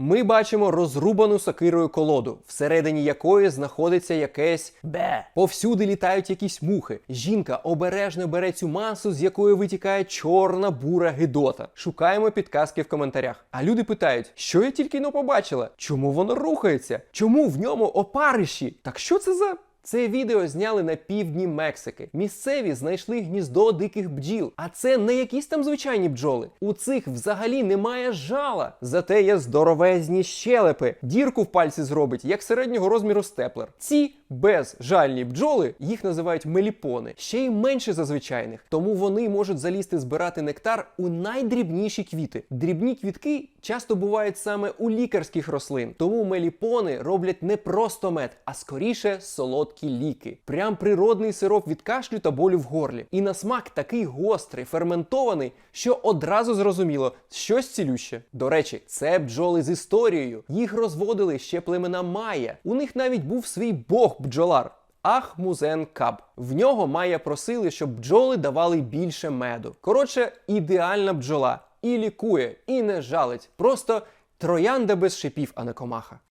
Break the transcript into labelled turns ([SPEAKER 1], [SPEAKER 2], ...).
[SPEAKER 1] Ми бачимо розрубану сокирою колоду, всередині якої знаходиться якесь бе. Повсюди літають якісь мухи. Жінка обережно бере цю масу, з якої витікає чорна бура гидота. Шукаємо підказки в коментарях. А люди питають, що я тільки но побачила? Чому воно рухається? Чому в ньому опариші? Так що це за. Це відео зняли на півдні Мексики. Місцеві знайшли гніздо диких бджіл. А це не якісь там звичайні бджоли. У цих взагалі немає жала. Зате є здоровезні щелепи. Дірку в пальці зробить, як середнього розміру степлер. Ці безжальні бджоли їх називають меліпони, ще й менше за звичайних. Тому вони можуть залізти збирати нектар у найдрібніші квіти. Дрібні квітки часто бувають саме у лікарських рослин. Тому меліпони роблять не просто мед, а скоріше солодкі ліки. Прям природний сироп від кашлю та болю в горлі. І на смак такий гострий, ферментований, що одразу зрозуміло, щось цілюще. До речі, це бджоли з історією. Їх розводили ще племена Майя. У них навіть був свій бог бджолар. Ахмузен Каб. В нього Майя просили, щоб бджоли давали більше меду. Коротше, ідеальна бджола. І лікує, і не жалить. Просто троянда без шипів, а не комаха.